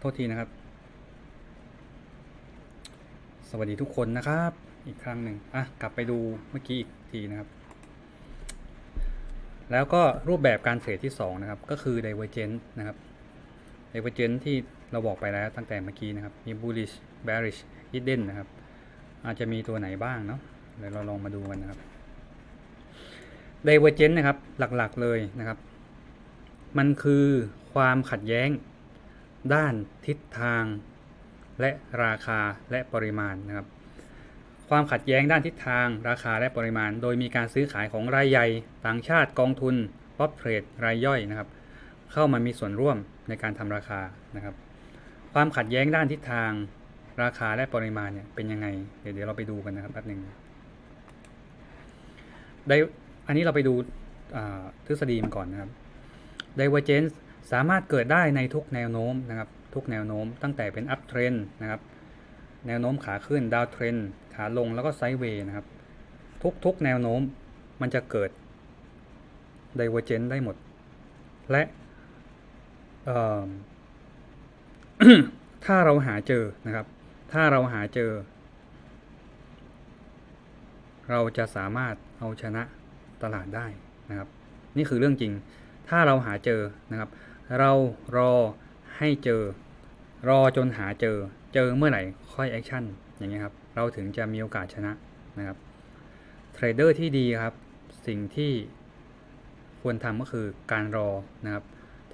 โทษทีนะครับ สวัสดีทุกคนนะครับ อีกครั้งหนึ่งอะกลับไปดูเมื่อกี้อีกทีนะครับ แล้วก็รูปแบบการเทรดที่ 2 นะครับ ก็คือ divergent นะครับ divergent ที่เราบอกไปแล้วตั้งแต่เมื่อกี้นะครับ มี bullish bearish hidden นะครับ อาจจะมีตัวไหนบ้างเนาะเดี๋ยวเราลองมาดูกันนะครับ divergent นะครับหลักๆเลยนะครับ มันคือความขัดแย้ง ด้านทิศทาง และราคาและปริมาณนะครับ ความขัดแย้งด้านทิศทาง ราคาและปริมาณ โดยมีการซื้อขายของรายใหญ่ ต่างชาติกองทุนป๊อปเทรดรายย่อยนะครับ เข้ามามีส่วนร่วมในการทำราคานะครับ ความขัดแย้งด้านทิศทาง ราคาและปริมาณเนี่ยเป็นยังไงเดี๋ยวเดี๋ยวเราไปดูกันนะครับแป๊บหนึ่งได้อันนี้เราไปดูทฤษฎีมันก่อนนะครับ Divergence สามารถเกิดได้ในทุกแนวโน้มนะครับทุกแนวโน้มตั้งแต่เป็น up trend นะครับแนวโน้มขาขึ้น down trend ขาลงแล้วก็ sideways นะครับทุกๆแนวโน้มมันจะเกิด divergence ได้หมด และถ้าเราหาเจอนะครับ ถ้าเราหาเจอ เราจะสามารถเอาชนะตลาดได้นะครับ นี่คือเรื่องจริง ถ้าเราหาเจอนะครับ เรารอให้เจอ รอจนหาเจอ เจอเมื่อไหร่ค่อยแอคชั่นอย่างเงี้ยครับ เราถึงจะมีโอกาสชนะนะครับ เทรดเดอร์ที่ดีครับ สิ่งที่ควรทำก็คือการรอนะครับ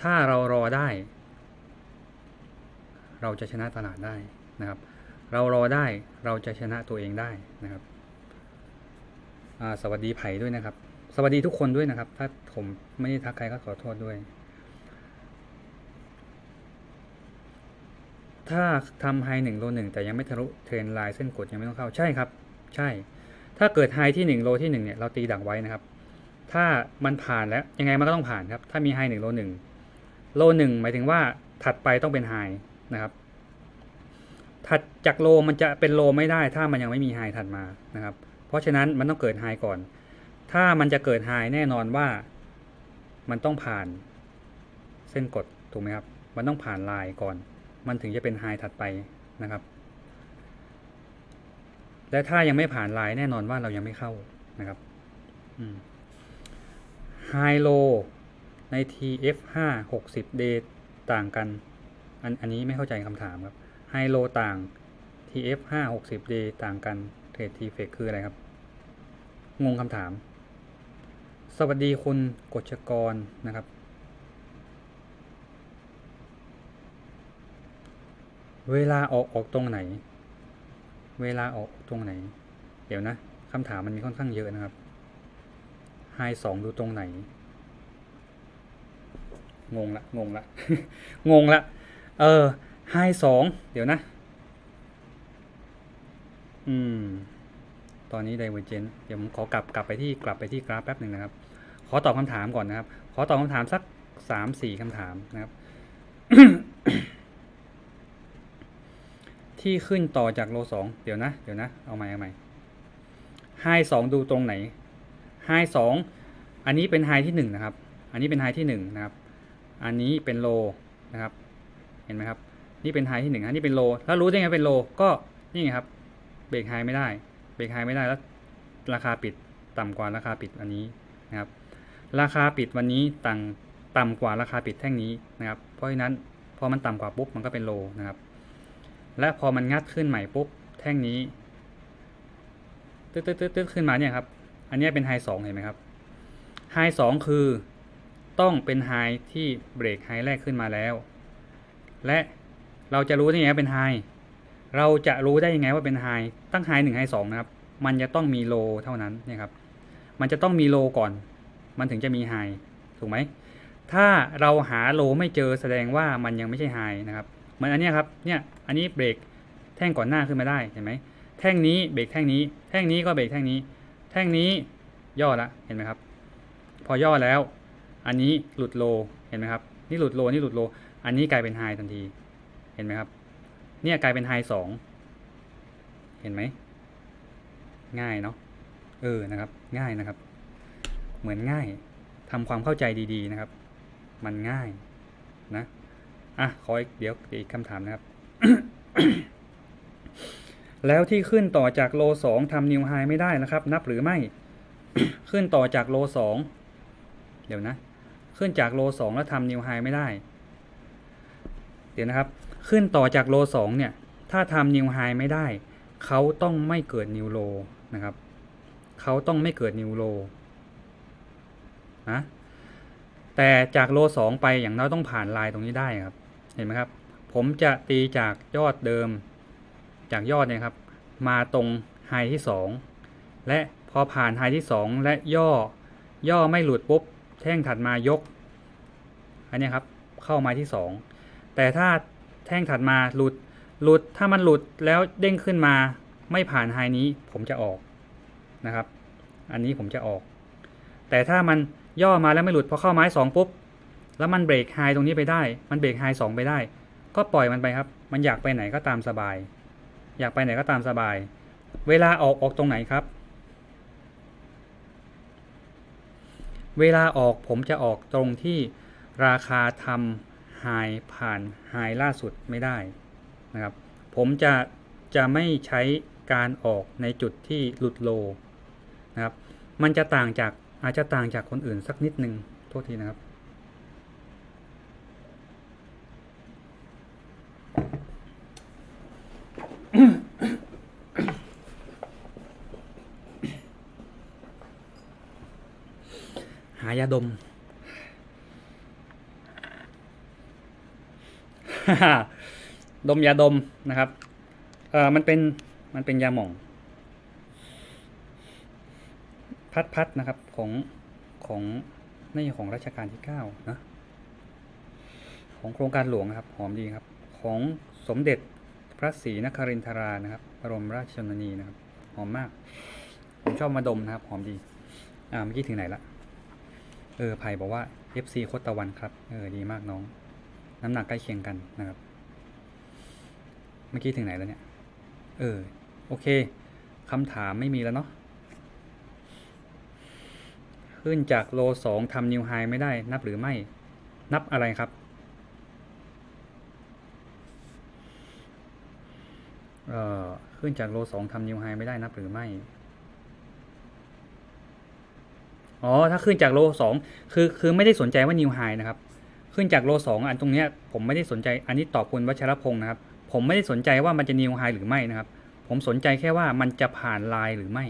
ถ้าเรารอได้ เราจะชนะตลาดได้นะครับ เรารอได้เราจะชนะตัวเองได้นะครับ สวัสดีไผ่ด้วยนะครับ สวัสดีทุกคนด้วยนะครับ ถ้าผมไม่ได้ทักใครก็ขอโทษด้วย ถ้าทำไฮหนึ่งโลหนึ่งแต่ยังไม่ทะลุเทรนไลน์เส้นกดยังไม่ต้องเข้าใช่ครับ ใช่ ถ้าเกิดไฮที่หนึ่งโลที่หนึ่งเนี่ยเราตีดักไว้นะครับ ถ้ามันผ่านแล้วยังไงมันก็ต้องผ่านครับ ถ้ามีไฮหนึ่งโลหนึ่งโลหนึ่งหมายถึงว่าถัดไปต้องเป็นไฮนะครับ ถัดจากโลมันจะเป็นโลไม่ได้ ถ้ามันยังไม่มีไฮถัดมานะครับ เพราะฉะนั้นมันต้องเกิดไฮก่อน ถ้ามันจะเกิดไฮแน่นอนว่ามันต้องผ่านเส้นกดถูกไหมครับ มันต้องผ่านไลน์ก่อน มันถึงจะเป็นไฮถัดไปนะครับ และถ้ายังไม่ผ่านไลน์แน่นอนว่าเรายังไม่เข้านะครับไฮโลใน TF5 60 day ต่างกันอันอันนี้ไม่เข้าใจคำถามครับไฮโลต่าง TF5 60 day ต่างกันเทรด TFX คืออะไรครับ งงคำถาม สวัสดีคุณกฎชกรนะครับ เวลาออกออกตรงไหน เวลาออกตรงไหน เดี๋ยวนะคำถามมันมีค่อนข้างเยอะนะครับไฮสองดูตรงไหน งงละงงละงงละ เออไฮสองเดี๋ยวนะ อืม ตอนนี้ Divergent เดี๋ยวผมขอกลับกลับไปที่กลับไปที่กราฟแป๊บหนึ่งนะครับ ขอตอบคำถามก่อนนะครับ ขอตอบคำถามสักสามสี่คำถามนะครับ ที่ขึ้นต่อจากโลสองเดี๋ยวนะ เดี๋ยวนะ เอาใหม่เอาใหม่ไฮสองดูตรงไหนไฮสองอันนี้เป็นไฮที่หนึ่งนะครับ อันนี้เป็นไฮที่หนึ่งนะครับ อันนี้เป็นโลนะครับ เห็นไหมครับ นี่เป็นไฮที่หนึ่งอันนี้เป็นโล แล้วรู้ได้ไงเป็นโล ก็นี่ไงครับ เบรกไฮไม่ได้ เบรกไฮไม่ได้แล้ว ราคาปิดต่ำกว่าราคาปิดอันนี้นะครับ ราคาปิดวันนี้ต่างต่ำกว่าราคาปิดแท่งนี้นะครับ เพราะฉะนั้นพอมันต่ำกว่าปุ๊บมันก็เป็นโลนะครับ และพอมันงัดขึ้นใหม่ปุ๊บแท่งนี้ตึ๊ดตึ๊ดตึ๊ดขึ้นมาเนี่ยครับ อันนี้เป็นไฮสองเห็นไหมครับไฮสองคือต้องเป็นไฮที่เบรกไฮแรกขึ้นมาแล้ว และเราจะรู้ได้ยังไงว่าเป็นไฮเราจะรู้ได้ยังไงว่าเป็นไฮตั้งไฮหนึ่งไฮสองนะครับ มันจะต้องมีโลเท่านั้นเนี่ยครับ มันจะต้องมีโลก่อน มันถึงจะมีไฮถูกไหมถ้าเราหาโลไม่เจอแสดงว่ามันยังไม่ใช่ไฮนะครับ เหมือนอันนี้ครับเนี่ยอันนี้เบรกแท่งก่อนหน้าขึ้นมาได้เห็นไหมแท่งนี้เบรกแท่งนี้ แท่งนี้ก็เบรกแท่งนี้ แท่งนี้ย่อละเห็นไหมครับ พอย่อแล้ว อันนี้หลุดโลเห็นไหมครับนี่หลุดโลนี่หลุดโล อันนี้กลายเป็นไฮทันที เห็นไหมครับ เนี่ยกลายเป็นไฮสองเห็นไหมง่ายเนาะเออนะครับ ง่ายนะครับ เหมือนง่ายทำความเข้าใจดีๆนะครับ มันง่ายนะ อะขออีกเดี๋ยวอีกคำถามนะครับ แล้วที่ขึ้นต่อจากโลสองทำนิวไฮไม่ได้นะครับ นับหรือไม่ ขึ้นต่อจากโลสองเดี๋ยวนะ ขึ้นจากโลสองแล้วทำนิวไฮไม่ได้ เดี๋ยวนะครับ ขึ้นต่อจากโลสองเนี่ย ถ้าทำนิวไฮไม่ได้ เขาต้องไม่เกิดนิวโลนะครับ เขาต้องไม่เกิดนิวโลนะแต่จากโลสองไปอย่างน้อยต้องผ่านลายตรงนี้ได้ครับ เห็นไหมครับ ผมจะตีจากยอดเดิม จากยอดเนี่ยครับ มาตรงไฮที่สองและพอผ่านไฮที่สองและย่อย่อไม่หลุดปุ๊บ แท่งถัดมายก อันนี้ครับเข้ามาที่สองแต่ถ้าแท่งถัดมาหลุดหลุดถ้ามันหลุดแล้วเด้งขึ้นมาไม่ผ่านไฮนี้ผมจะออกนะครับ อันนี้ผมจะออก แต่ถ้ามันย่อมาแล้วไม่หลุดพอเข้าไม้สองปุ๊บ แล้วมันเบรกไฮตรงนี้ไปได้ มันเบรกไฮสองไปได้ ก็ปล่อยมันไปครับ มันอยากไปไหนก็ตามสบาย อยากไปไหนก็ตามสบาย เวลาออกออกตรงไหนครับ เวลาออกผมจะออกตรงที่ราคาทำไฮผ่านไฮล่าสุดไม่ได้นะครับ ผมจะจะไม่ใช้การออกในจุดที่หลุดโลนะครับ มันจะต่างจากอาจจะต่างจากคนอื่นสักนิดนึงโทษทีนะครับ หายาดม ดมยาดมนะครับ เออมันเป็น มันเป็นยาหม่อง พัดพัดนะครับของของในของรัชกาลที่เก้านะ ของโครงการหลวงครับ หอมดีครับ ของสมเด็จพระศรีนครินทรานะครับ บรมราชชนนีนะครับ หอมมาก ผมชอบมาดมนะครับ หอมดี อ่า เมื่อกี้ถึงไหนละ เออไผ่บอกว่า FC โคตตะวันครับ เออ ดีมากน้อง น้ำหนักใกล้เคียงกันนะครับ เมื่อกี้ถึงไหนแล้วเนี่ย เออ โอเคคำถามไม่มีแล้วเนาะ ขึ้นจากโลสองทำนิวไฮไม่ได้ นับหรือไม่ นับอะไรครับ เอ่อขึ้นจากโลสองทำนิวไฮไม่ได้นับหรือไม่ อ๋อ ถ้าขึ้นจากโลสองคือคือไม่ได้สนใจว่านิวไฮนะครับ ขึ้นจากโลสองอันตรงเนี้ยผมไม่ได้สนใจอันนี้ตอบคุณวัชรพงศ์นะครับ ผมไม่ได้สนใจว่ามันจะนิวไฮหรือไม่นะครับ ผมสนใจแค่ว่ามันจะผ่านลายหรือไม่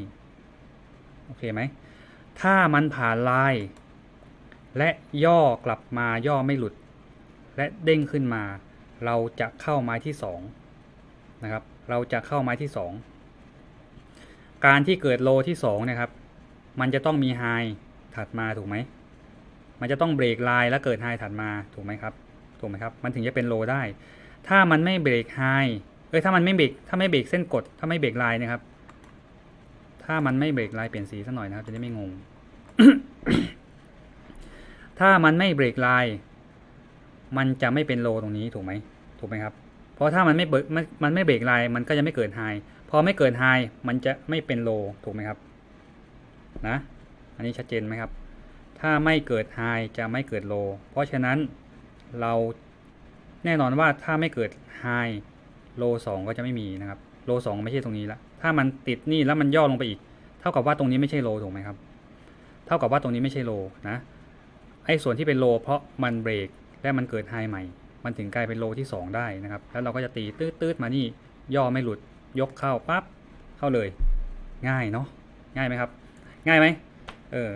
โอเคไหมถ้ามันผ่านลายและย่อกลับมาย่อไม่หลุด และเด้งขึ้นมา เราจะเข้าไม้ที่สองนะครับ เราจะเข้าไม้ที่สองการที่เกิดโลที่สองนะครับ มันจะต้องมีไฮ ถัดมาถูกไหม มันจะต้องเบรกไลน์แล้วเกิดไฮถัดมาถูกไหมครับ ถูกไหมครับ มันถึงจะเป็นโลได้ ถ้ามันไม่เบรกไฮเอ้ยถ้ามันไม่เบรกถ้าไม่เบรกเส้นกด ถ้าไม่เบรกไลน์นะครับ ถ้ามันไม่เบรกไลน์เปลี่ยนสีสักหน่อยนะครับ จะได้ไม่งง ถ้ามันไม่เบรกไลน์มันจะไม่เป็นโลตรงนี้ถูกไหมถูกไหมครับ เพราะถ้ามันไม่เบรกมันไม่เบรกไลน์มันก็จะไม่เกิดไฮพอไม่เกิดไฮมันจะไม่เป็นโลถูกไหมครับ นะ อันนี้ชัดเจนไหมครับ ถ้าไม่เกิดไฮจะไม่เกิดโลเพราะฉะนั้นเราแน่นอนว่าถ้าไม่เกิดไฮโลสองก็จะไม่มีนะครับโลสองไม่ใช่ตรงนี้ละ ถ้ามันติดนี่แล้วมันย่อลงไปอีก เท่ากับว่าตรงนี้ไม่ใช่โลถูกไหมครับ เท่ากับว่าตรงนี้ไม่ใช่โลนะ ไอ้ส่วนที่เป็นโลเพราะมันเบรกและมันเกิดไฮใหม่ มันถึงกลายเป็นโลที่สองได้นะครับ แล้วเราก็จะตีตืดๆมานี่ย่อไม่หลุดยกเข้าปั๊บเข้าเลย ง่ายเนาะง่ายไหมครับ ง่ายไหม เออ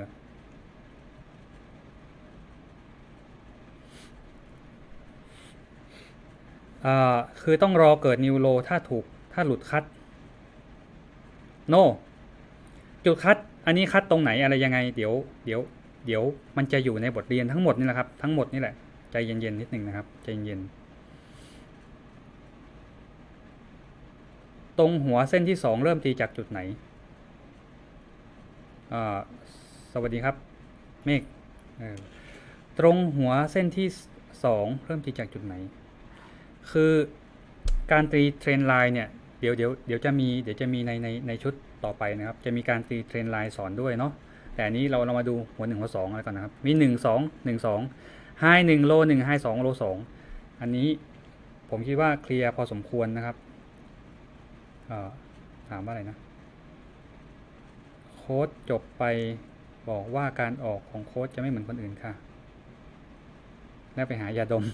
เอ่อคือต้องรอเกิดนิวโลถ้าถูก ถ้าหลุดคัด โนจุดคัด อันนี้คัดตรงไหนอะไรยังไง เดี๋ยว เดี๋ยว เดี๋ยว มันจะอยู่ในบทเรียนทั้งหมดนี่แหละครับ ทั้งหมดนี่แหละ ใจเย็นๆนิดหนึ่งนะครับ ใจเย็นๆตรงหัวเส้นที่สองเริ่มตีจากจุดไหนอ่า วัสดีครับ เมฆตรงหัวเส้นที่สองเริ่มตีจากจุดไหน คือการตีเทรนไลน์เนี่ยเดี๋ยวเดี๋ยวเดี๋ยวจะมีเดี๋ยวจะมีในในในชุดต่อไปนะครับ จะมีการตีเทรนไลน์สอนด้วยเนาะแต่อันนี้เราเรามาดูหัวหนึ่งหัวสองอะไรก่อนนะครับ มีหนึ่งสองหนึ่งสองไฮหนึ่งโลหนึ่งไฮสองโลสองอันนี้ผมคิดว่าเคลียร์พอสมควรนะครับถามว่าอะไรนะ โค้ดจบไป บอกว่าการออกของโค้ดจะไม่เหมือนคนอื่นค่ะ แล้วไปหายาดม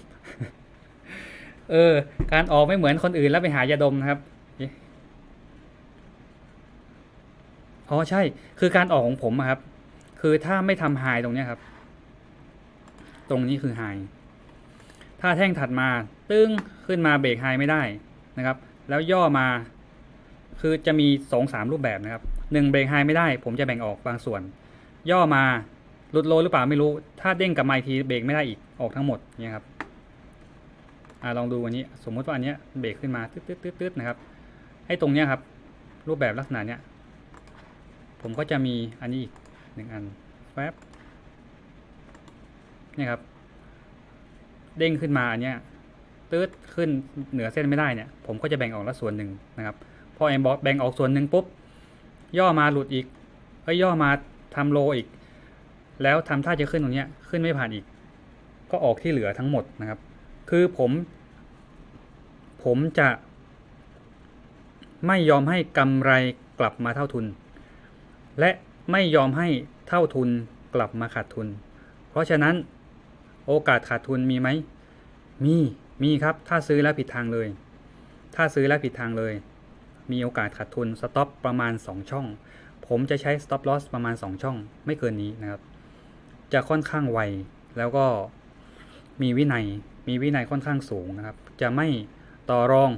เออ การออกไม่เหมือนคนอื่นแล้วไปหายาดมนะครับอ๋อใช่ คือการออกของผมครับ คือถ้าไม่ทำไฮตรงนี้ครับ ตรงนี้คือไฮถ้าแท่งถัดมา ตึ้งขึ้นมาเบรกไฮไม่ได้นะครับ แล้วย่อมาคือจะมีสองสามรูปแบบนะครับหนึ่งเบรกไฮไม่ได้ ผมจะแบ่งออกบางส่วน ย่อมาหลุดโลหรือเปล่าไม่รู้ ถ้าเด้งกลับมาอีกทีเบรกไม่ได้อีกออกทั้งหมดเนี่ยครับอลองดูอันนี้สมมุติว่าอันนี้เบรกขึ้นมาตึ๊ดตึ๊ดตึ๊ดตึ๊ดนะครับไอ้ตรงเนี้ยครับ รูปแบบลักษณะเนี้ยผมก็จะมีอันนี้อีกหนึ่งอันแฟบเนี่ยครับ เด้งขึ้นมาอันเนี้ยตืดขึ้นเหนือเส้นไม่ได้เนี่ย ผมก็จะแบ่งออกละส่วนหนึ่งนะครับ พอแอมบอกแบ่งออกส่วนหนึ่งปุ๊บ ย่อมาหลุดอีกเอ้ยย่อมา ทำโลอีก แล้วทำท่าจะขึ้นตรงเนี้ยขึ้นไม่ผ่านอีก ก็ออกที่เหลือทั้งหมดนะครับ คือผม ผมจะไม่ยอมให้กำไรกลับมาเท่าทุน และไม่ยอมให้เท่าทุนกลับมาขาดทุน เพราะฉะนั้นโอกาสขาดทุนมีไหม มี มีครับ ถ้าซื้อแล้วผิดทางเลย ถ้าซื้อแล้วผิดทางเลย มีโอกาสขาดทุนสต็อปประมาณ 2 ช่อง ผมจะใช้ stop loss ประมาณ 2 ช่องไม่เกินนี้นะครับ จะค่อนข้างไว แล้วก็มีวินัย มีวินัยค่อนข้างสูงนะครับ จะไม่ต่อรอง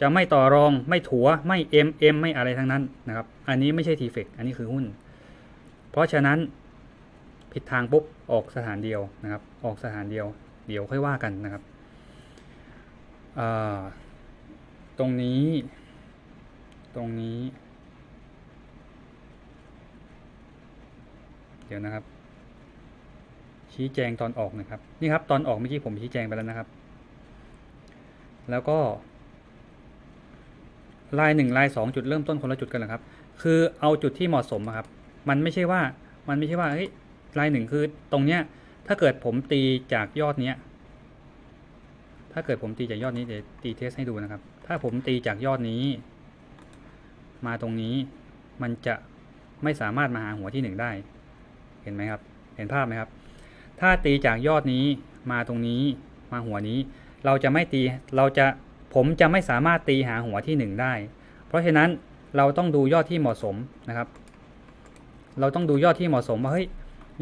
จะไม่ต่อรอง ไม่ถัว ไม่ MM ไม่อะไรทั้งนั้นนะครับ อันนี้ไม่ใช่ t f e c อันนี้คือหุ้น เพราะฉะนั้นผิดทางปุ๊บออกสถานเดียวนะครับ ออกสถานเดียว เดี๋ยวค่อยว่ากันนะครับ ตรงนี้ ตรงนี้ เดี๋ยวนะครับ ชี้แจงตอนออกนะครับ นี่ครับตอนออกเมื่อกี้ผมชี้แจงไปแล้วนะครับ แล้วก็ลายหนึ่งลายสองจุดเริ่มต้นคนละจุดกันเหรอครับ คือเอาจุดที่เหมาะสมครับ มันไม่ใช่ว่ามันไม่ใช่ว่าเฮ้ยลายหนึ่งคือตรงเนี้ย ถ้าเกิดผมตีจากยอดเนี้ย ถ้าเกิดผมตีจากยอดนี้เดี๋ยวตีเทสให้ดูนะครับ ถ้าผมตีจากยอดนี้ มาตรงนี้มันจะไม่สามารถมาหาหัวที่หนึ่งได้ เห็นไหมครับ เห็นภาพไหมครับ ถ้าตีจากยอดนี้มาตรงนี้มาหัวนี้ เราจะไม่ตีเราจะผมจะไม่สามารถตีหาหัวที่หนึ่งได้ เพราะฉะนั้นเราต้องดูยอดที่เหมาะสมนะครับ เราต้องดูยอดที่เหมาะสมว่าเฮ้ย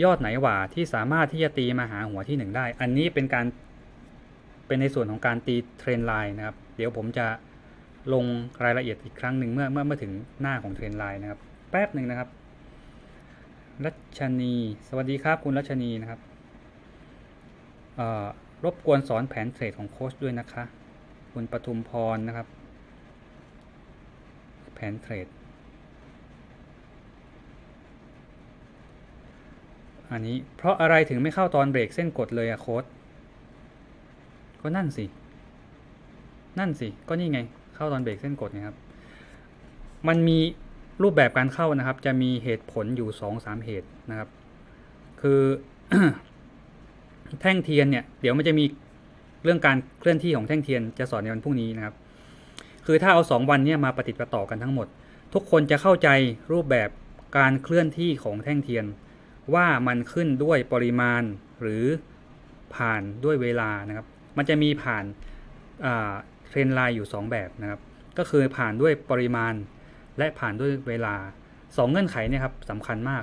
ยอดไหนหว่าที่สามารถที่จะตีมาหาหัวที่หนึ่งได้ อันนี้เป็นการเป็นในส่วนของการตีเทรนไลน์นะครับ เดี๋ยวผมจะลงรายละเอียดอีกครั้งหนึ่งเมื่อเมื่อเมื่อถึงหน้าของเทรนไลน์นะครับ แป๊บหนึ่งนะครับ รัชนี สวัสดีครับคุณรัชนีนะครับรบกวนสอนแผนเทรดของโค้ชด้วยนะคะ คุณปทุมพรนะครับ แผนเทรด อันนี้เพราะอะไรถึงไม่เข้าตอนเบรกเส้นกดเลยอะโค้ดก็นั่นสิ นั่นสิ ก็นี่ไง เข้าตอนเบรกเส้นกดนะครับ มันมี รูปแบบการเข้านะครับ จะมีเหตุผลอยู่สองสามเหตุนะครับ คือแท่งเทียนเนี่ย เดี๋ยวมันจะมีเรื่องการเคลื่อนที่ของแท่งเทียนจะสอนในวันพรุ่งนี้นะครับ คือถ้าเอาสองวันเนี่ยมาปฏิดประต่อกันทั้งหมด ทุกคนจะเข้าใจรูปแบบการเคลื่อนที่ของแท่งเทียน ว่ามันขึ้นด้วยปริมาณหรือผ่านด้วยเวลานะครับ มันจะมีผ่านเทรนไลน์อยู่ 2 แบบนะครับ ก็คือผ่านด้วยปริมาณ และผ่านด้วยเวลา 2 เงื่อนไขเนี่ยครับสำคัญมาก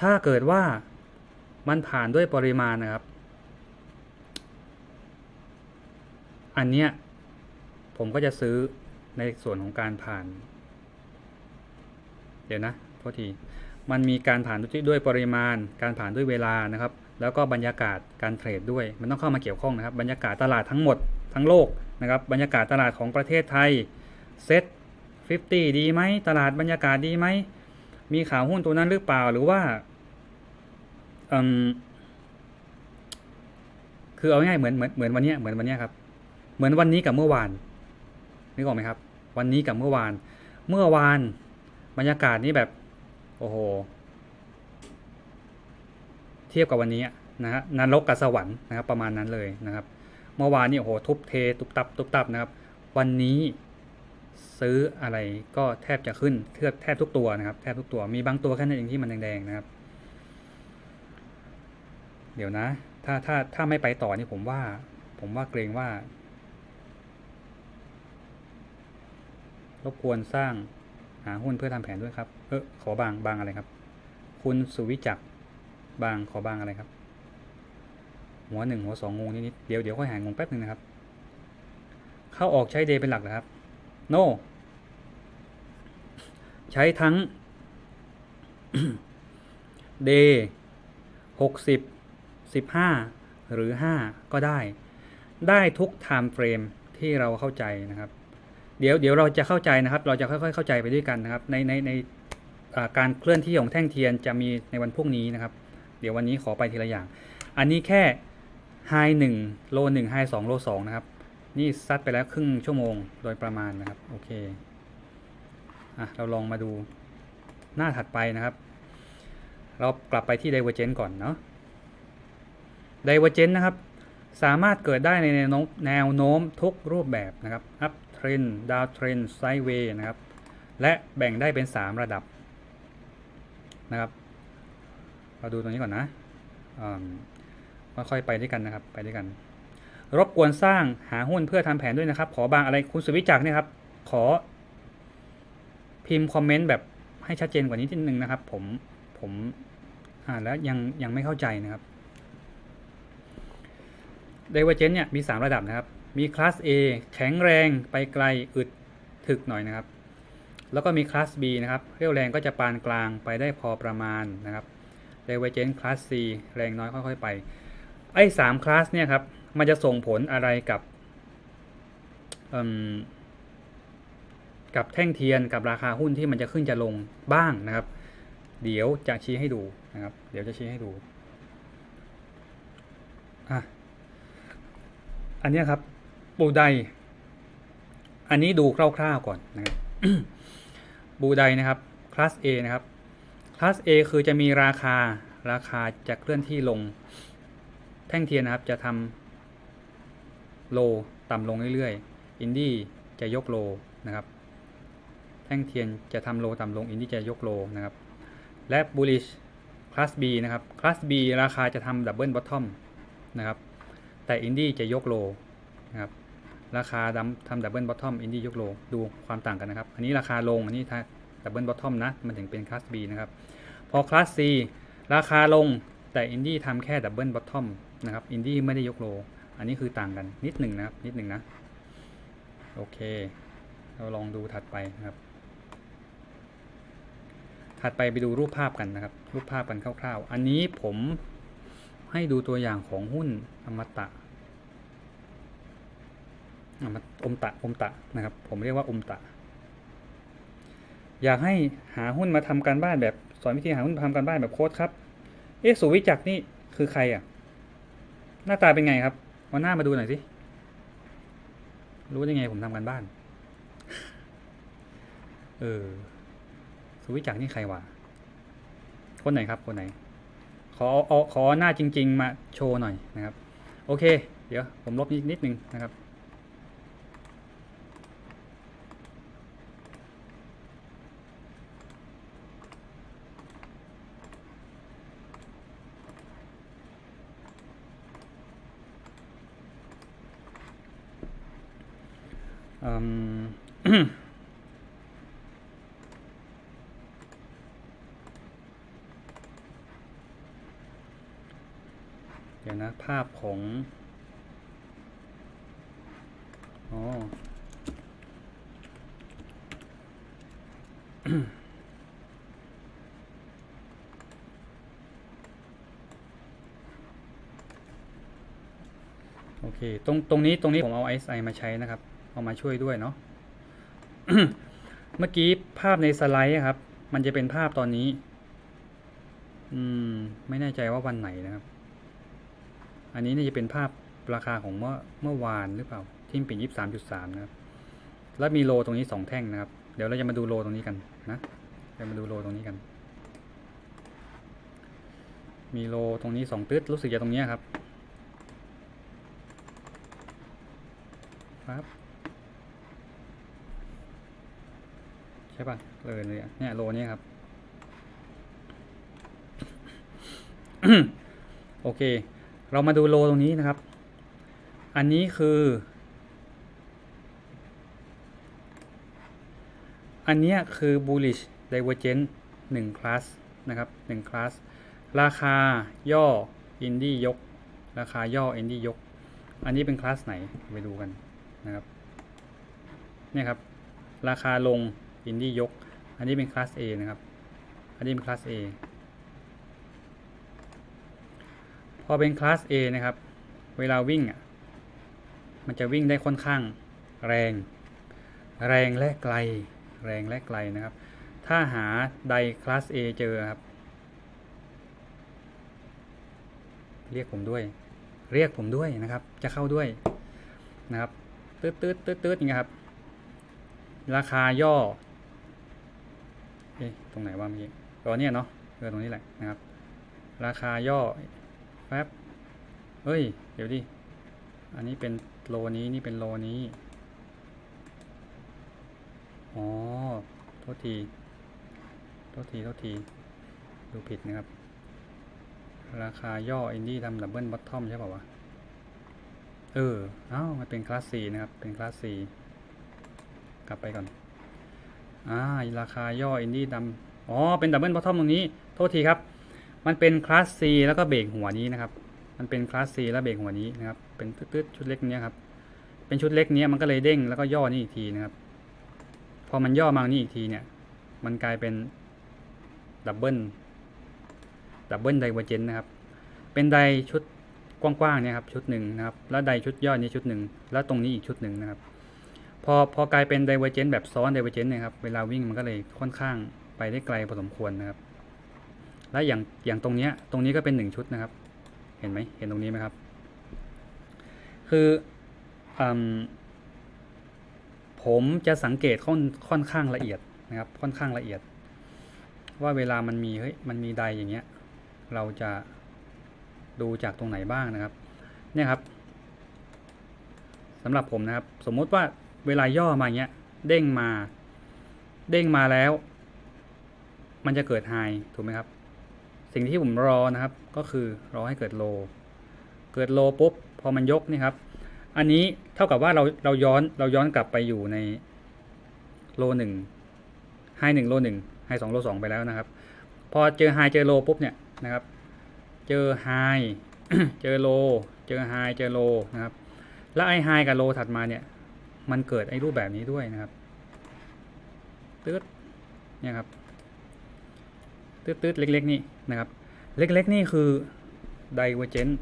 ถ้าเกิดว่ามันผ่านด้วยปริมาณนะครับ อันเนี้ยผมก็จะซื้อในส่วนของการผ่าน เดี๋ยวนะโทษทีมันมีการผ่านด้วยปริมาณ การผ่านด้วยเวลานะครับ แล้วก็บรรยากาศการเทรดด้วย มันต้องเข้ามาเกี่ยวข้องนะครับ บรรยากาศตลาดทั้งหมดทั้งโลกนะครับ บรรยากาศตลาดของประเทศไทย เซ็ต 50 ดีไหม ตลาดบรรยากาศดีไหม มีข่าวหุ้นตัวนั้นหรือเปล่า หรือว่าอืมคือเอาง่ายเหมือนเหมือนเหมือนวันนี้เหมือนวันนี้ครับ เหมือนวันนี้กับเมื่อวานนึกออกไหมครับ วันนี้กับเมื่อวาน เมื่อวาน บรรยากาศนี้แบบ โอ้โห เทียบกับวันนี้นะฮะนรกกับสวรรค์นะครับ ประมาณนั้นเลยนะครับ เมื่อวานนี่โอ้โหทุบเท ตุบตับ ตุบตับนะครับ วันนี้ ซื้ออะไรก็แทบจะขึ้นแทบแทบทุกตัวนะครับ แทบทุกตัวมีบางตัวแค่นั้นเองที่มันแดงๆนะครับ เดี๋ยวนะ ถ้าถ้าถ้าไม่ไปต่อนี่ผมว่า ผมว่าเกรงว่ารบกวนสร้างหาหุ้นเพื่อทำแผนด้วยครับ เออขอบางบางอะไรครับ คุณสุวิจักบางขอบางอะไรครับ หัวหนึ่งหัวสองงงนิดๆเดี๋ยวเดี๋ยวค่อยหายงงแป๊บหนึ่งนะครับ เข้าออกใช้เดย์เป็นหลักนะครับ โนใช้ทั้งเดย์หกสิบสิบห้าหรือห้าก็ได้ ได้ทุก time frame ที่เราเข้าใจนะครับ เดี๋ยวเดี๋ยวเราจะเข้าใจนะครับ เราจะค่อยๆ เข้าใจไปด้วยกันนะครับ ในในในาการเคลื่อนที่ของแท่งเทียนจะมีในวันพรุ่งนี้นะครับ เดี๋ยววันนี้ขอไปทีละอย่าง อันนี้แค่ไฮหนึ่งโลหนึ่งไฮสองโลสองนะครับ นี่ซัดไปแล้วครึ่งชั่วโมงโดยประมาณนะครับ โอเคอะเราลองมาดูหน้าถัดไปนะครับ เรากลับไปที่ Divergent ก่อนเนาะ Divergent นะครับ สามารถเกิดได้ในแนวโน้มแนวโน้มทุกรูปแบบนะครับ Up Trend Down Trend Sideway นะครับ และแบ่งได้เป็น 3 ระดับนะครับ เราดูตรงนี้ก่อนนะอืมค่อยๆไปด้วยกันนะครับ ไปด้วยกัน รบกวนสร้างหาหุ้นเพื่อทำแผนด้วยนะครับ ขอบางอะไรคุณสุวิจักเนี่ยครับ ขอ พิมพ์คอมเมนต์แบบให้ชัดเจนกว่านี้นิดนึงนะครับ ผมผมอ่านแล้วยังยังไม่เข้าใจนะครับ Divergent เนี่ยมี 3 ระดับนะครับ มีคลาส A แข็งแรงไปไกลอึดถึกหน่อยนะครับ แล้วก็มีคลาส B นะครับเรียวแรงก็จะปานกลางไปได้พอประมาณนะครับ Divergent คลาส C แรงน้อยค่อยๆไป ไอ้สามคลาสเนี่ยครับ มันจะส่งผลอะไรกับกับแท่งเทียนกับราคาหุ้นที่มันจะขึ้นจะลงบ้างนะครับ เดี๋ยวจะชี้ให้ดูนะครับ เดี๋ยวจะชี้ให้ดูอะอันนี้ครับบูไดอันนี้ดูคร่าวๆก่อนนะครับบูไดนะครับคลาส A นะครับคลาส A คือจะมีราคาราคาจะเคลื่อนที่ลง แท่งเทียนนะครับจะทำ โลต่ำลงเรื่อยๆ อินดี้จะยกโลนะครับ แท่งเทียนจะทำโลต่ำลง อินดี้จะยกโลนะครับ และ bullish คลาส B นะครับคลาส B ราคาจะทำดับเบิลบอททอมนะครับ แต่อินดี้จะยกโลนะครับ ราคาดำทำดับเบิลบอททอมอินดี้ยกโล ดูความต่างกันนะครับ อันนี้ราคาลง อันนี้ดับเบิลบอททอมนะ มันถึงเป็นคลาส B นะครับ พอคลาส C ราคาลง แต่อินดี้ทำแค่ดับเบิลบอททอมนะครับ อินดี้ไม่ได้ยกโล อันนี้คือต่างกันนิดหนึ่งนะครับ นิดหนึ่งนะ โอเค เราลองดูถัดไปนะครับ ถัดไปไปดูรูปภาพกันนะครับ รูปภาพกันคร่าวๆ อันนี้ผมให้ดูตัวอย่างของหุ้นอมตะอมตะอมตะอมตะนะครับ ผมเรียกว่าอมตะ อยากให้หาหุ้นมาทำการบ้านแบบสอนวิธีหาหุ้นทำการบ้านแบบโค้ดครับ เอ๊ะสุวิจักนี่คือใครอะ หน้าตาเป็นไงครับ เอาหน้ามาดูหน่อยสิ รู้ยังไงผมทำกันบ้าน เออ สุวิจักนี่ใครวะ คนไหนครับ คนไหน ขอเอาขอหน้าจริง ๆ มาโชว์หน่อยนะครับ โอเค เดี๋ยวผมลบนิดนิดนึงนะครับ เดี๋ยวนะ ภาพของอ๋อโอเค ตรง ตรงนี้ ตรงนี้ ผมเอา ISI มาใช้นะครับ เอามาช่วยด้วยเนาะเมื่อกี้ภาพในสไลด์ครับ มันจะเป็นภาพตอนนี้ อืม ไม่แน่ใจว่าวันไหนนะครับ อันนี้นี่จะเป็นภาพราคาของเมื่อเมื่อวานหรือเปล่า ที่เป็นยี่สามจุดสามนะครับ แล้วมีโลตรงนี้สองแท่งนะครับ เดี๋ยวเราจะมาดูโลตรงนี้กันนะจะมาดูโลตรงนี้กัน มีโลตรงนี้สองตึ๊ดรู้สึกจะตรงนี้ครับครับ ช่ป่ะเลยเลยเนี่ยโลนี้ครับโอเค เรามาดูโลตรงนี้นะครับ อันนี้คือ อันนี้คือ bullish divergent 1 class นะครับ1 class ราคาย่อ indie ยก ราคาย่อ indie ยก อันนี้เป็นคลาสไหนไปดูกันนะครับ เนี่ยครับ ราคาลง indie ยก อันนี้เป็นคลาส A นะครับ อันนี้เป็นคลาส A พอเป็นคลาส A นะครับ เวลาวิ่งอะ มันจะวิ่งได้ค่อนข้างแรง แรงและไกล แรงและไกลนะครับ ถ้าหาไดคลาส A เจอครับ เรียกผมด้วย เรียกผมด้วยนะครับ จะเข้าด้วยนะครับตืดตืดตืดตืดอย่างเงี้ยครับ ราคาย่อ เอ๊ะตรงไหนว่าเมื่อกี้ตัวเนี้ยเนาะเออตรงนี้แหละนะครับ ราคาย่อแป๊บเอ้ย เดี๋ยวดิ อันนี้เป็นโลนี้นี่เป็นโลนี้ อ๋อ โทษที โทษที โทษที ดูผิดนะครับ ราคาย่ออินดี้ทำดับเบิลบอททอมใช่ป่าวะ เออ เอ้า มันเป็นคลาส C นะครับ เป็นคลาส C กลับไปก่อน อ่าราคาย่ออินดี้ดำอ๋อ เป็นดับเบิลบอททอมตรงนี้ โทษทีครับ มันเป็นคลาส C แล้วก็เบรกหัวนี้นะครับ มันเป็นคลาส C แล้วเบรกหัวนี้นะครับ เป็นตืดๆชุดเล็กเนี้ยครับ เป็นชุดเล็กเนี้ยมันก็เลยเด้งแล้วก็ย่อนี่อีกทีนะครับ พอมันย่อมานี่อีกทีเนี่ย มันกลายเป็นดับเบิลดับเบิลไดเวอร์เจนนะครับ เป็นไดชุดกว้างๆเนี่ยครับชุดหนึ่งนะครับ แล้วไดชุดย่อนี้ชุดหนึ่ง แล้วตรงนี้อีกชุดหนึ่งนะครับ พอพอกลายเป็นไดเวอร์เจนแบบซ้อนไดเวอร์เจนเนี่ยครับ เวลาวิ่งมันก็เลยค่อนข้างไปได้ไกลพอสมควรนะครับ และอย่างอย่างตรงเนี้ยตรงนี้ก็เป็นหนึ่งชุดนะครับ เห็นไหมเห็นตรงนี้ไหมครับ คืออผมจะสังเกตค่อนค่อนข้างละเอียดนะครับ ค่อนข้างละเอียด ว่าเวลามันมีเฮ้ยมันมีไดอย่างเงี้ย เราจะดูจากตรงไหนบ้างนะครับ เนี่ยครับสำหรับผมนะครับ สมมติว่า เวลาย่อมาเงี้ย เด้งมา เด้งมาแล้ว มันจะเกิดไฮถูกไหมครับ สิ่งที่ผมรอนะครับ ก็คือรอให้เกิดโล เกิดโลปุ๊บพอมันยกนี่ครับ อันนี้เท่ากับว่าเราเราย้อนเราย้อนกลับไปอยู่ในโลหนึ่งไฮหนึ่งโลหนึ่งไฮสองโลสองไปแล้วนะครับ พอเจอไฮเจอโลปุ๊บเนี่ยนะครับ เจอไฮเจอโล เจอไฮเจอโลนะครับ แล้วไอไฮกับโลถัดมาเนี่ย มันเกิดไอ้รูปแบบนี้ด้วยนะครับตืดเนี่ยครับตืดตืดเล็ก ๆ นี่นะครับ เล็ก ๆ นี่คือ divergent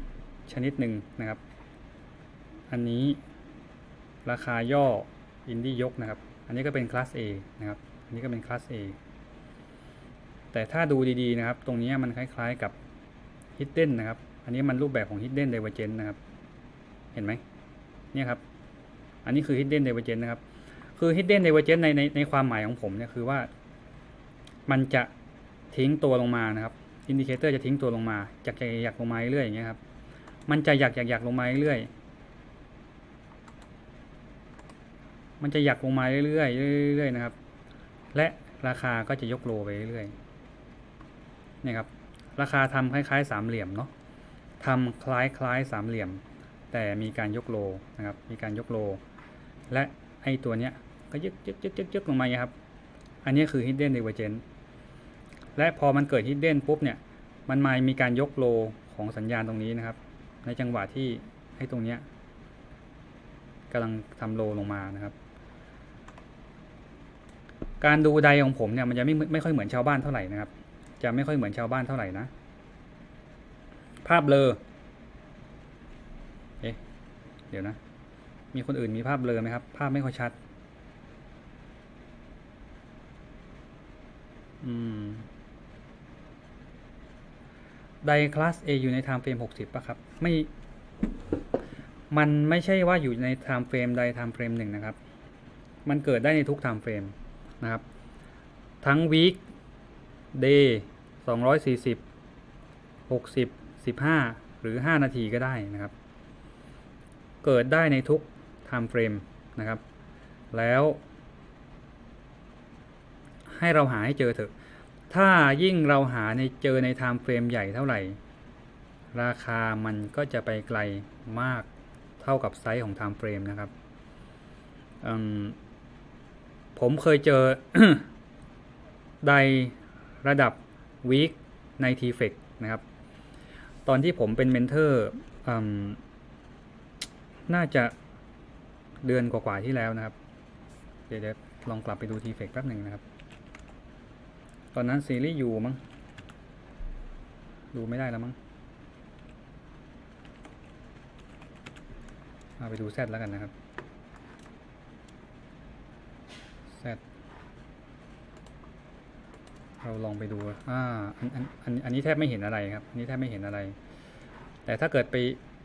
ชนิดหนึ่งนะครับ อันนี้ราคาย่ออินดี้ยกนะครับ อันนี้ก็เป็นคลาส A นะครับ อันนี้ก็เป็นคลาส A แต่ถ้าดูดีๆนะครับ ตรงนี้มันคล้ายๆกับ hidden นะครับ อันนี้มันรูปแบบของ hidden divergent นะครับ เห็นไหมเนี่ยครับ อันนี้คือ hidden divergent นะครับ คือ hidden divergent ในในในความหมายของผมเนี่ยคือว่า มันจะทิ้งตัวลงมานะครับอินดิเคเตอร์จะทิ้งตัวลงมาจากจะอยากลงมาเรื่อยอย่างเงี้ยครับมันจะอยากอยากอยากลงมาเรื่อยมันจะอยากลงมาเรื่อยๆเรื่อยๆนะครับ และราคาก็จะยกโลไปเรื่อยๆเนี่ยครับ ราคาทำคล้ายๆสามเหลี่ยมเนาะทำคล้ายๆสามเหลี่ยม แต่มีการยกโลนะครับ มีการยกโล และไอตัวเนี้ยก็ยึกยึกยึกยึกยึกลงมาครับ อันนี้คือ hidden divergence และพอมันเกิด hidden ปุ๊บเนี่ย มันมามีการยกโลของสัญญาณตรงนี้นะครับ ในจังหวะที่ให้ตรงเนี้ยกำลังทำโลลงมานะครับ การดูไดของผมเนี่ยมันจะไม่ไม่ค่อยเหมือนชาวบ้านเท่าไหร่นะครับ จะไม่ค่อยเหมือนชาวบ้านเท่าไหร่นะ ภาพเลอเอ๊ะเดี๋ยวนะ มีคนอื่นมีภาพเบลอไหมครับ ภาพไม่ค่อยชัด อืมไดคลาส A อยู่ใน time frame 60ป่ะครับ ไม่ มันไม่ใช่ว่าอยู่ใน time frame ใด time frame หนึ่งนะครับ มันเกิดได้ในทุก time frame นะครับ ทั้ง week day 240 60 15หรือ5นาทีก็ได้นะครับ เกิดได้ในทุก time frame นะครับ แล้ว ให้เราหาให้เจอเถอะ ถ้ายิ่งเราหาในเจอในไทม์เฟรมใหญ่เท่าไหร่ ราคามันก็จะไปไกลมากเท่ากับไซส์ของไทม์เฟรมนะครับมผมเคยเจอไดระดับวีคใน t f e c นะครับ ตอนที่ผมเป็นเมนเทอร์น่าจะ เดือนกว่าๆที่แล้วนะครับ เดี๋ยวลองกลับไปดู t f e c แป๊บหนึ่งนะครับ ตอนนั้นซีรีส์ยูมั้ง ดูไม่ได้แล้วมั้งเอาไปดูแซดแล้วกันนะครับแซดเราลองไปดู อ่า อัน อัน อัน อันนี้แทบไม่เห็นอะไรครับ อันนี้แทบไม่เห็นอะไร แต่ถ้าเกิดไป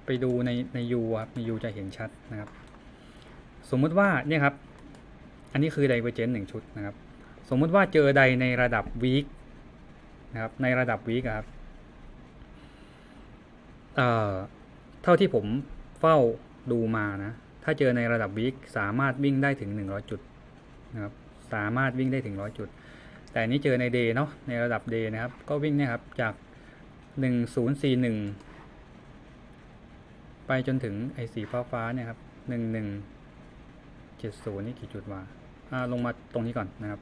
ไปดูใน ในยูครับ ในยูจะเห็นชัดนะครับ สมมุติว่าเนี่ยครับ อันนี้คือไดเวอร์เจนต์หนึ่งชุดนะครับ สมมุติว่าเจอใดในระดับวีคนะครับ ในระดับวีคครับเอ่อเท่าที่ผมเฝ้าดูมานะ ถ้าเจอในระดับวีคสามารถวิ่งได้ถึง 100 จุดนะครับ สามารถวิ่งได้ถึง 100 จุด แต่นี้เจอในเดย์เนาะ ในระดับเดย์นะครับ ก็วิ่งเนี่ยครับ จาก 1041 ไปจนถึงไอ้สีฟ้าฟ้าเนี่ยครับ 70นี่กี่จุดวะอ่าลงมาตรงนี้ก่อนนะครับ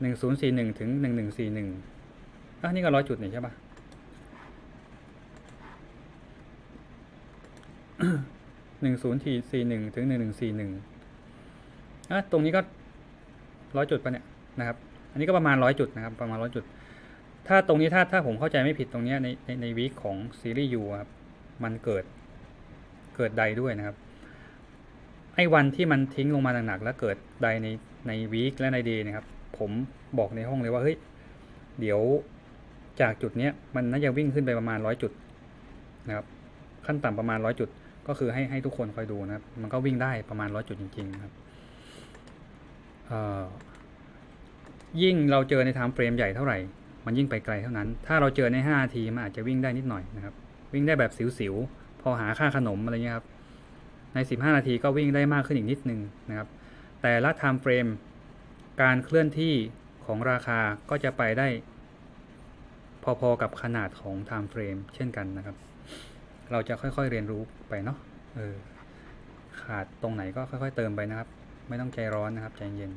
1041 ถึง 1141อะนี่ก็ร้อยจุดนี่ใช่ปะหนึ่งศูนย์สี่หนึ่งถึงหนึ่งหนึ่งสี่หนึ่งอะตรงนี้ก็ร้อยจุดปะเนี่ยนะครับ อันนี้ก็ประมาณร้อยจุดนะครับ ประมาณร้อยจุด ถ้าตรงนี้ถ้าถ้าผมเข้าใจไม่ผิดตรงนี้ในในในวีคของซีรีส์ยูครับ มันเกิดเกิดใดด้วยนะครับ ไอ้วันที่มันทิ้งลงมาหนักๆแล้วเกิดใดในในวีคและในเดย์นะครับ ผมบอกในห้องเลยว่าเฮ้ยเดี๋ยวจากจุดเนี้ยมันน่าจะวิ่งขึ้นไปประมาณร้อยจุดนะครับ ขั้นต่ำประมาณร้อยจุด ก็คือให้ให้ทุกคนคอยดูนะครับ มันก็วิ่งได้ประมาณร้อยจุดจริงๆครับเอ่อยิ่งเราเจอในไทม์เฟรมใหญ่เท่าไหร่ มันยิ่งไปไกลเท่านั้น ถ้าเราเจอใน5นาทีมันอาจจะวิ่งได้นิดหน่อยนะครับ วิ่งได้แบบสิวๆ พอหาค่าขนมอะไรเงี้ยครับ ใน 15 นาทีก็วิ่งได้มากขึ้นอีกนิดนึงนะครับ แต่ละไทม์เฟรมการเคลื่อนที่ของราคาก็จะไปได้ พอๆกับขนาดของไทม์เฟรมเช่นกันนะครับ เราจะค่อยๆเรียนรู้ไปเนาะเออขาดตรงไหนก็ค่อยๆเติมไปนะครับ ไม่ต้องใจร้อนนะครับใจเย็น